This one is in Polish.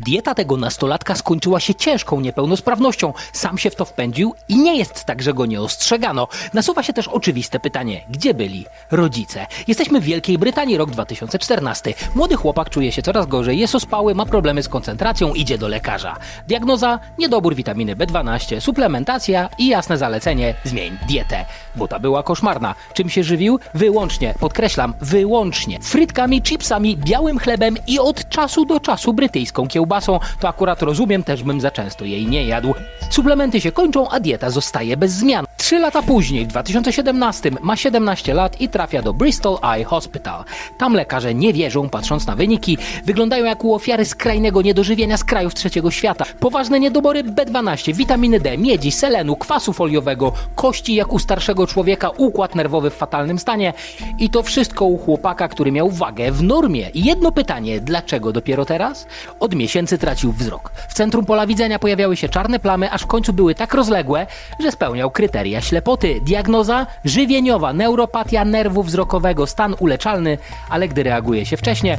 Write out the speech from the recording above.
Dieta tego nastolatka skończyła się ciężką niepełnosprawnością. Sam się w to wpędził i nie jest tak, że go nie ostrzegano. Nasuwa się też oczywiste pytanie: gdzie byli rodzice? Jesteśmy w Wielkiej Brytanii, rok 2014. Młody chłopak czuje się coraz gorzej, jest ospały, ma problemy z koncentracją, idzie do lekarza. Diagnoza: niedobór witaminy B12, suplementacja i jasne zalecenie: zmień dietę. Bo ta była koszmarna. Czym się żywił? Wyłącznie, podkreślam, wyłącznie. Frytkami, chipsami, białym chlebem i od czasu do czasu brytyjską kiełbasą. To akurat rozumiem, też bym za często jej nie jadł. Suplementy się kończą, a dieta zostaje bez zmian. Trzy lata później, w 2017, ma 17 lat i trafia do Bristol Eye Hospital. Tam lekarze nie wierzą, patrząc na wyniki. Wyglądają jak u ofiary skrajnego niedożywienia z krajów trzeciego świata. Poważne niedobory B12, witaminy D, miedzi, selenu, kwasu foliowego, kości jak u starszego człowieka, układ nerwowy w fatalnym stanie. I to wszystko u chłopaka, który miał wagę w normie. I jedno pytanie, dlaczego dopiero teraz? Od miesięcy tracił wzrok. W centrum pola widzenia pojawiały się czarne plamy, aż w końcu były tak rozległe, że spełniał kryteria ślepoty. Diagnoza? Żywieniowa, neuropatia nerwu wzrokowego, stan uleczalny, ale gdy reaguje się wcześnie,